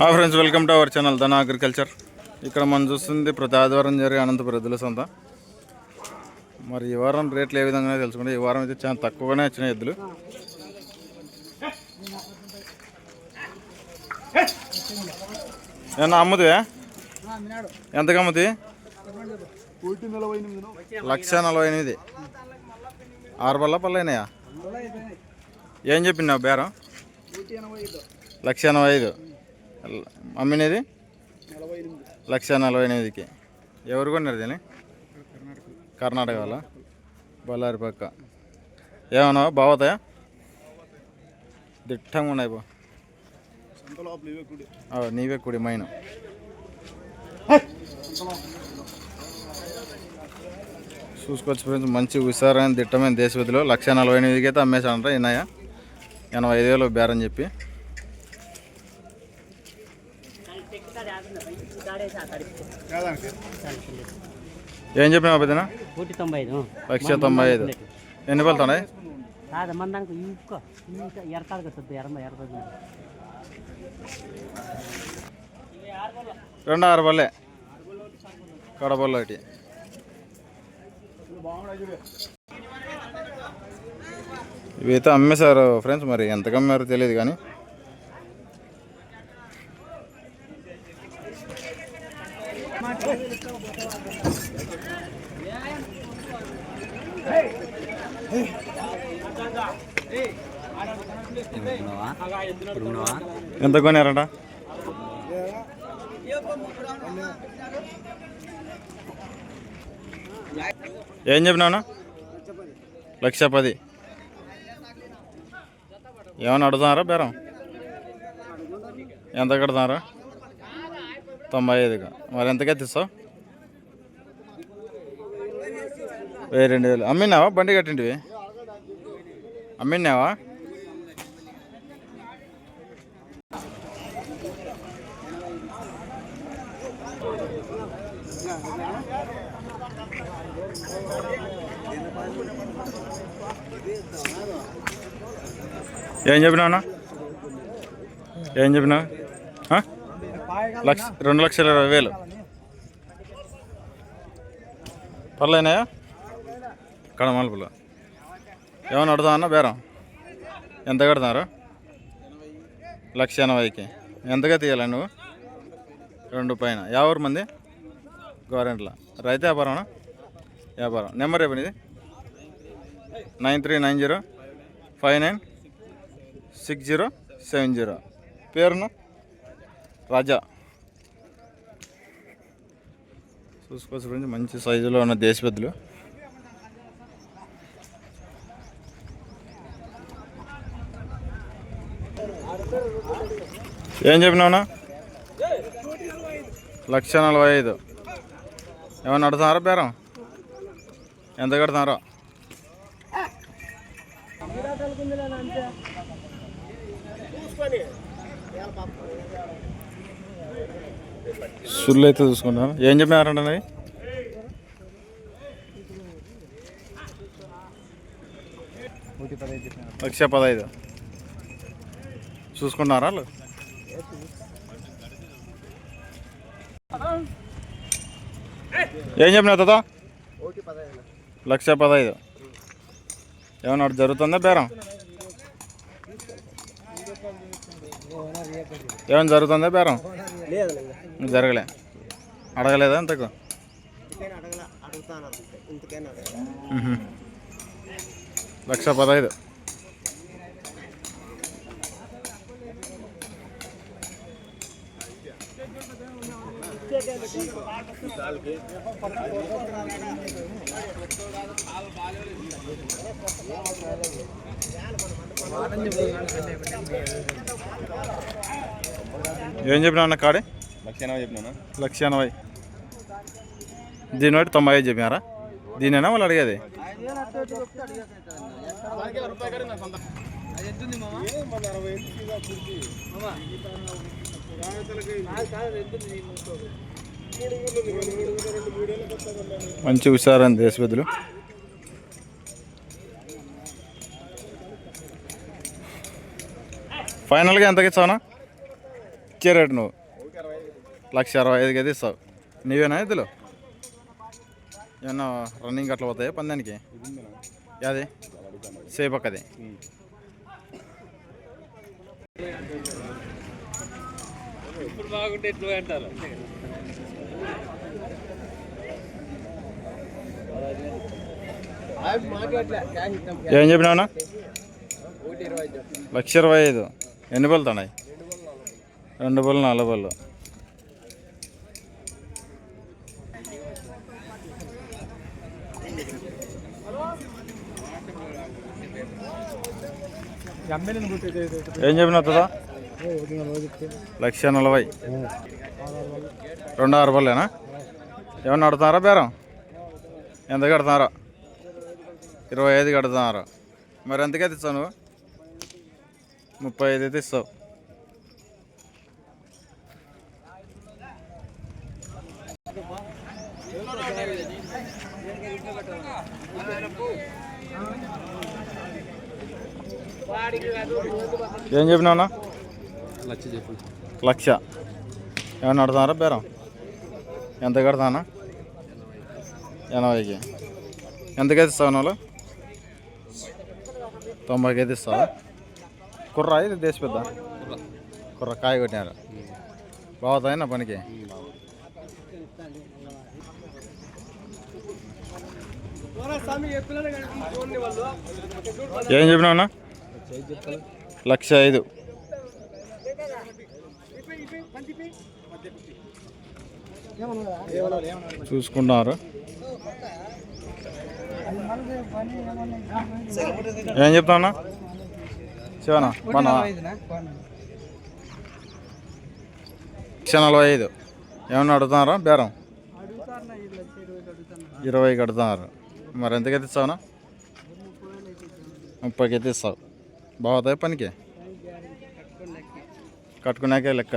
హా friends welcome to our channel Dhana agriculture. ఇక్కడ మనం చూస్తుంది ప్రతి ఆదివారం జరిగే అనంతపురం ఎద్దుల సంత. మరి ఈ వారం రేట్లు ఏ విధంగా తెలుసుకుంటే ఈ వారం అయితే చాలా తక్కువగానే వచ్చినాయి ఎద్దులు. ఏమన్నా అమ్ముతావా? ఎంతకు అమ్ముతాయి లక్ష నలభై ఎనిమిది. ఆరు బల్ల పల్లెనాయా ఏం చెప్పినావు బేరం? లక్ష ఎనభై ఐదు. అమ్మినది? లక్ష నలభై ఎనిమిదికి. ఎవరు కొన్నారు దీన్ని? కర్ణాటక వాళ్ళ బళ్ళారి పక్క. ఏమన్నా బాగుతాయా దిట్టంగా ఉన్నాయి బా నీవే కుడి మైన. చూసుకోవచ్చు ఫ్రెండ్స్ మంచి హుషారైన దిట్టమైన దేశవిధిలో లక్ష నలభై ఎనిమిదికి అయితే అమ్మేశాడంట ఎనభై ఐదు వేలు బేరం చెప్పి. ఏం చెప్పినా పెద్దనా? కోటి తొంభై ఐదు. లక్ష తొంభై ఐదు. ఎన్ని వెళ్తున్నాయి కాదు మన దానికి ఇంకో ఇంకా ఎరకాడు కదా రెండు ఆరు బల్లే కడబల్ల ఒకటి. ఇవైతే అమ్మేశారు ఫ్రెండ్స్ మరి ఎంత అమ్మారో తెలియదు కానీ ఎంత కొనారంట ఏం చెప్పినావునా? లక్ష పది ఏమన్నా అడుగుతున్నారా బేరం? ఎంత కడుతున్నారా? తొంభై ఐదుగా మరి ఎంతకే తీస్తావు? వెయ్యి రెండు వేలు. అమ్మినావా? బండి కట్టింటివి? అమ్మినావా ఏం చెప్పినావునా ఏం చెప్పినావు? లక్ష రెండు లక్షల ఇరవై వేలు. పర్లేనాయా? కడమలుపులో ఏమన్నా అడుగుతా అన్న? బేరం. ఎంత కడుతున్నారు లక్ష ఎనభైకి. ఎంతగా తీయాలి నువ్వు? రెండు పైన. యావరు మంది? గవర్నమెంట్లో రైతు వ్యాపారం వ్యాపారం. నెంబర్ చెప్పండి nine three nine zero five nine six zero seven zero. పేరును? రాజా. చూసుకోవచ్చు మంచి సైజులో ఉన్న దేశపెద్దలు ఏం చెప్పినావునా లక్ష నలభై ఐదు. ఏమన్నా అడుగుతున్నారా బేరం? ఎంత కడుతున్నారో? సుళ్ళు అయితే చూసుకుంటాను ఏం చెప్పినారంటే అది లక్ష పదహైదు. చూసుకున్నారా వాళ్ళు? ఏం చెప్పినా తాత? లక్ష పదహైదు. ఏమన్నా జరుగుతుందా బేరం? ఏమైనా జరుగుతుందా బేరం? జరగలే. అడగలేదా అంతకు. లక్ష పదహైదు. ఏం చెప్పినా అన్న కాడే? లక్ష ఎనభై చెప్పినాను? లక్ష ఎనభై దీని బట్టి తొంభై ఐదు చెప్పినారా? దీనేనా వాళ్ళు అడిగేది? మంచి హుషారని దేశపెద్దులు ఫైనల్గా ఎంతకి ఇస్తావునా? ఇచ్చే రేటు నువ్వు. లక్ష అరవై ఐదుకి అయితే ఇస్తావు. నీవేనా ఇదిలో ఏమన్నా రన్నింగ్ అట్లా పోతాయా పందానికి? యాది? సేపక్కది. ఇప్పుడు బాగుంటే ఎట్లు అంటారు? ఏం చెప్పినావునా లక్ష ఇరవై ఐదు. ఎన్ని బళ్ళు తాడాయి రెండు బళ్ళు నాలుగు బళ్ళు. ఏం చెప్పినావు కదా లక్ష నలభై. రెండు ఆరు బళ్ళేనా ఏమన్నా ఆడుతున్నారా బేరం? ఎంత కడుతున్నారా? ఇరవై ఐదు కడుతున్నారు. మరి ఎంతకైతే ఇస్తావు నువ్వు? ముప్పై ఐదు అయితే ఇస్తావు. ఏం చెప్పినావునా లక్ష చెప్పు. లక్ష. ఏమన్నా అడుగుతున్నారా బేరం? ఎంత కడతానా ఎనభైకి. ఎంతకైతే ఇస్తావు నువ్వు? తొంభైకి అయితే ఇస్తావా? కుర్ర ఇది దేశ పెద్ద? కుర్ర. కాయ కొట్టినారు బాగుతాయి నా పనికి? ఏం చెప్పినావునా లక్ష ఐదు. చూసుకుంటున్నారు ఏం చెప్తానా శివనా? మన లక్ష నలభై ఐదు. ఏమన్నా అడుగుతున్నారా? బేరం. ఇరవై కడుతున్నారు మరి ఎంతకైతే ఇస్తావునా ముప్పైకి అయితే ఇస్తావు. బాగుతాయి పనికి? కట్టుకున్నాకే లెక్క.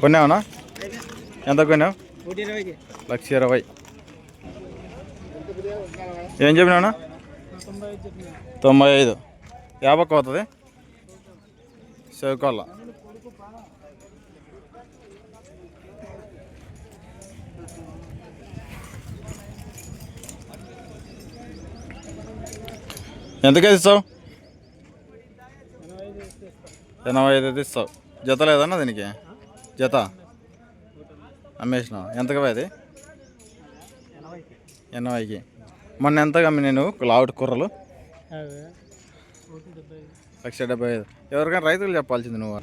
కొన్నావునా ఎంత కొన్నావు? లక్ష ఇరవై. ఏం చెప్పినావునా తొంభై ఐదు. యాభై అవుతుంది? చదువుకోవాల ఎంతకైతే ఇస్తావు? ఎనభై ఐదు అయితే ఇస్తావు. జత లేదన్నా దీనికి? జత? అమ్మేసినావు? ఎంతగా అది ఎనభైకి. మొన్న ఎంతగా అమ్మి నేను లావుటి కూరలు? లక్ష డెబ్బై ఐదు. ఎవరికైనా రైతులు చెప్పాల్సింది నువ్వు.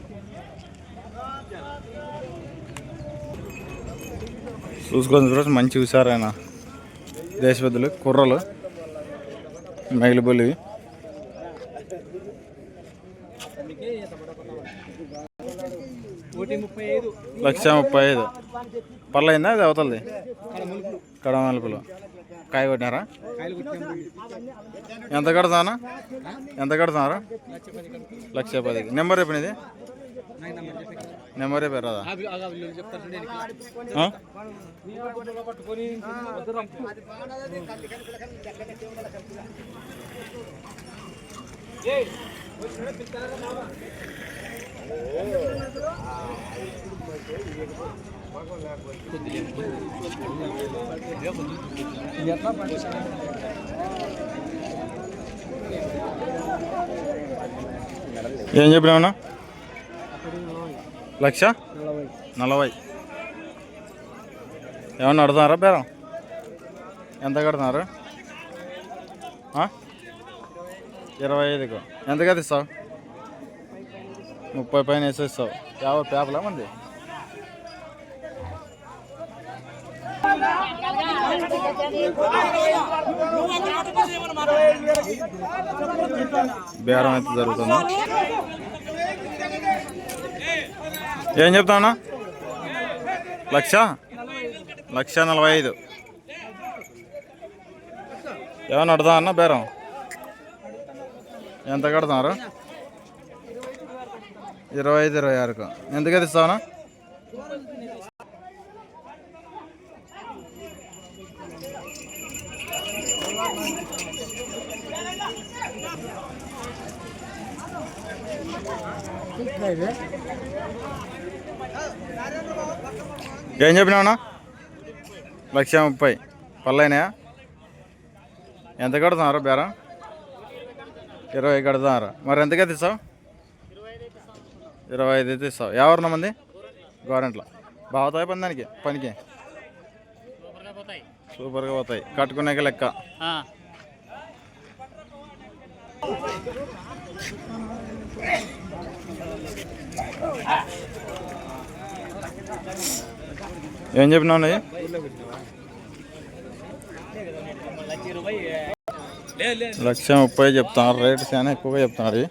చూసుకొని రోజు మంచి హుషారైన. దేశపెద్దలు కుర్రలు మైలుబొలివి ఒకటి ముప్పై ఐదు లక్ష ముప్పై ఐదు. పర్లేదా? అది అవుతుంది కడమలుపులు కాయ కొట్టినారా? ఎంత కడతానా? ఎంత కడతారా? లక్ష పది నెంబర్ చెప్పినది నెంబర్ చెప్పారు కదా ఏం చెప్పినావునా లక్ష? నలభై. ఏమన్నా అడుగుతున్నారా బేరం? ఎంత కడుతున్నారు? ఇరవై ఐదుకు. ఎంతకది ఇస్తావు ముప్పై పైన వేసేస్తావు. యాభై పేపలా మంది? బేరం అయితే జరుగుతుంది? ఏం చెప్తావునా లక్ష? లక్ష నలభై ఐదు. ఏమన్నా అడుగుతా అన్న బేరం? ఎంత కడతారు ఇరవై ఐదు ఇరవై ఆరుకు. ఎంతకైతే ఇస్తావునా ఏం చెప్పినావునా లక్ష ముప్పై. పళ్ళైనాయా? ఎంత కడుతున్నారు బేరం? ఇరవై కడుతున్నారు. మరి ఎంతకైతే ఇస్తావు? ఇరవై ఐదు అయితే ఇస్తావు. ఎవరిన మంది గవర్నమెంట్లో బాగుతాయి పందానికి? పనికి? సూపర్గా పోతాయి. కట్టుకునేక లెక్క. ఏం చెప్పినావు అన్నయ్య? లక్ష ముప్పై చెప్తున్నారు. రేటు చాలా ఎక్కువగా చెప్తున్నారు.